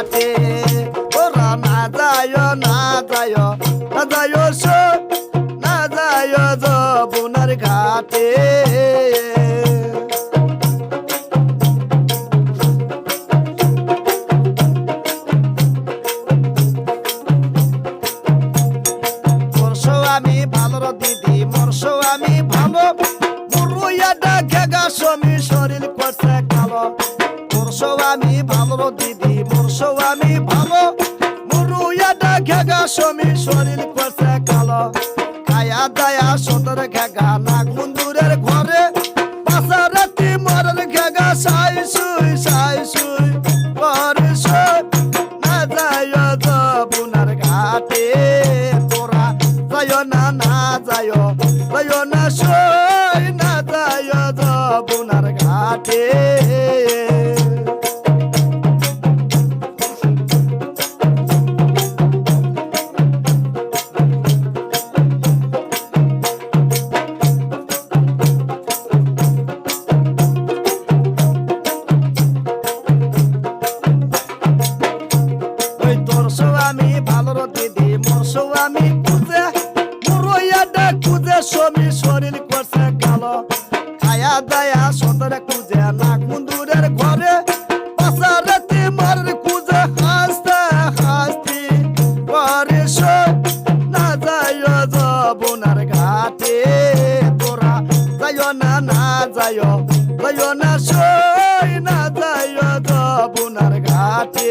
ঘাটে ওরা না যায় না যায় না যায় সো, না যায় যবুনার ঘাটে। আমি ভালো দিদি মরশ আমি ভালো। মুরুয়াটা ঘেগা সমি শরীর করছে কালো। মরশ আমি ভালো দিদি মরশো আমি ভালো মুরুয়াটা ঘেগা সমী শরীর করছে কালো। খায়া দায়া সদর ঘেগা, নাক মন্দুরের ঘরে। পাশারাতি মরের ঘেগা, সাই সুই সাই সুই। করে সুই না যায় যমুনার ঘাটে। তোরা যায় না না যায় যায় না সই, না যায় যমুনার ঘাটে। আমি খুঁজে মুরইয়াটা খুঁজে সমী শরীর করছে কালো। খায়া দায়া সদরে খুঁজে, নাক মুন্দুরের ঘরে। পাশারাতি মারের খুঁজে, হাসতে হাসতে করে না যায় যবনার ঘাটে, তোরা যায় না না যায় যায় না সই, না যায় যবনার ঘাটে।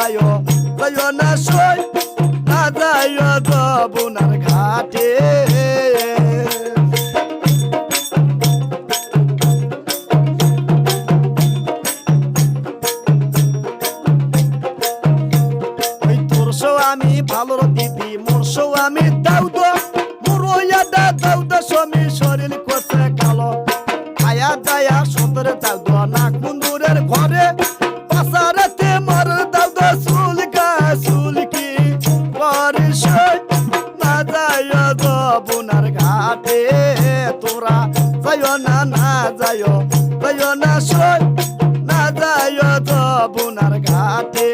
যায় যায় না সই, না যায় যবুনার ঘাটে। ওই তোরশো আমি ভালো দিদি মোরশো আমি দাউদ মুরইয়াটা দাউদ সমী শরীর করছে কালো। খায়া দায়া সুন্দর দাউদ নাক মুন্দুরের ঘরে। ঘাটে তোরা যায় না না যায় যায় না সই না যায় যবুনার ঘাটে।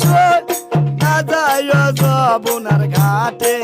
বছর না যায় যবনার ঘাটে।